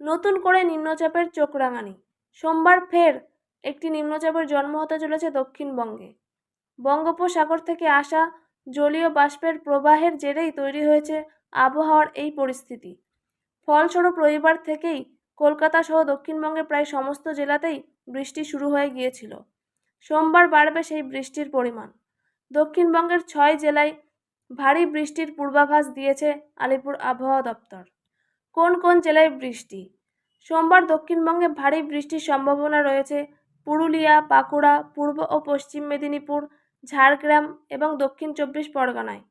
নতুন করে নিম্নচাপের চোখ রাঙানি। সোমবার ফের একটি নিম্নচাপের জন্ম হতে চলেছে দক্ষিণবঙ্গে। বঙ্গোপসাগর থেকে আসা জলীয় বাষ্পের প্রবাহের জেরেই তৈরি হয়েছে আবহাওয়ার এই পরিস্থিতি। ফলস্বরূপ রবিবার থেকেই কলকাতা সহ দক্ষিণবঙ্গের প্রায় সমস্ত জেলাতেই বৃষ্টি শুরু হয়ে গিয়েছিল। সোমবার বাড়বে সেই বৃষ্টির পরিমাণ। দক্ষিণবঙ্গের ছয় জেলায় ভারী বৃষ্টির পূর্বাভাস দিয়েছে আলিপুর আবহাওয়া দপ্তর। কোন কোন জেলায় বৃষ্টি? সোমবার দক্ষিণবঙ্গে ভারী বৃষ্টির সম্ভাবনা রয়েছে। পুরুলিয়া, বাঁকুড়া, পূর্ব ও পশ্চিম মেদিনীপুর, ঝাড়গ্রাম এবং দক্ষিণ চব্বিশ পরগনায়।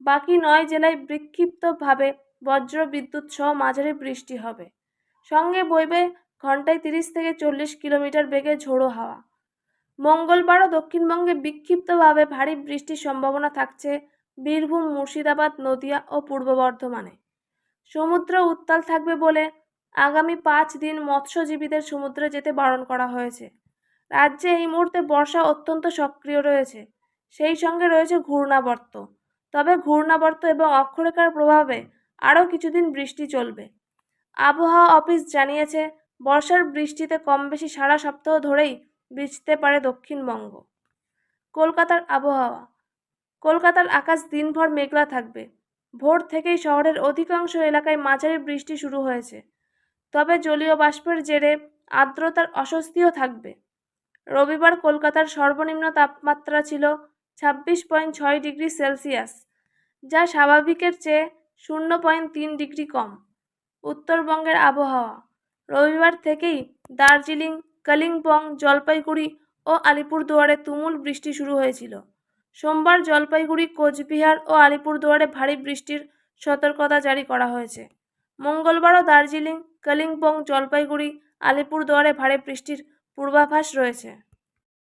বাকি নয় জেলায় বিক্ষিপ্তভাবে বজ্র বিদ্যুৎ সহ মাঝারি বৃষ্টি হবে। সঙ্গে বইবে ঘন্টায় তিরিশ থেকে চল্লিশ কিলোমিটার বেগে ঝোড়ো হাওয়া। মঙ্গলবারও দক্ষিণবঙ্গে বিক্ষিপ্তভাবে ভারী বৃষ্টির সম্ভাবনা থাকছে বীরভূম, মুর্শিদাবাদ, নদিয়া ও পূর্ব বর্ধমানে। সমুদ্র উত্তাল থাকবে বলে আগামী পাঁচ দিন মৎস্যজীবীদের সমুদ্রে যেতে বারণ করা হয়েছে। রাজ্যে এই মুহূর্তে বর্ষা অত্যন্ত সক্রিয় রয়েছে। সেই সঙ্গে রয়েছে ঘূর্ণাবর্ত। তবে ঘূর্ণাবর্ত এবং অক্ষরেখার প্রভাবে আরও কিছুদিন বৃষ্টি চলবে। আবহাওয়া অফিস জানিয়েছে, বর্ষার বৃষ্টিতে কম বেশি সারা সপ্তাহ ধরেই ভিজতে পারে দক্ষিণবঙ্গ। কলকাতার আবহাওয়া। কলকাতার আকাশ দিনভর মেঘলা থাকবে। ভোর থেকেই শহরের অধিকাংশ এলাকায় মাঝারি বৃষ্টি শুরু হয়েছে। তবে জলীয় বাষ্পের জেরে আর্দ্রতার অস্বস্তিও থাকবে। রবিবার কলকাতার সর্বনিম্ন তাপমাত্রা ছিল ছাব্বিশ পয়েন্ট ছয় ডিগ্রি সেলসিয়াস, যা স্বাভাবিকের চেয়ে শূন্য পয়েন্ট তিন ডিগ্রি কম। উত্তরবঙ্গের আবহাওয়া, রবিবার থেকেই দার্জিলিং, কালিম্পং, জলপাইগুড়ি ও আলিপুরদুয়ারে তুমুল বৃষ্টি শুরু হয়েছিল। সোমবার জলপাইগুড়ি, কোচবিহার ও আলিপুরদুয়ারে ভারী বৃষ্টির সতর্কতা জারি করা হয়েছে। মঙ্গলবারও দার্জিলিং, কালিম্পং, জলপাইগুড়ি, আলিপুরদুয়ারে ভারী বৃষ্টির পূর্বাভাস রয়েছে।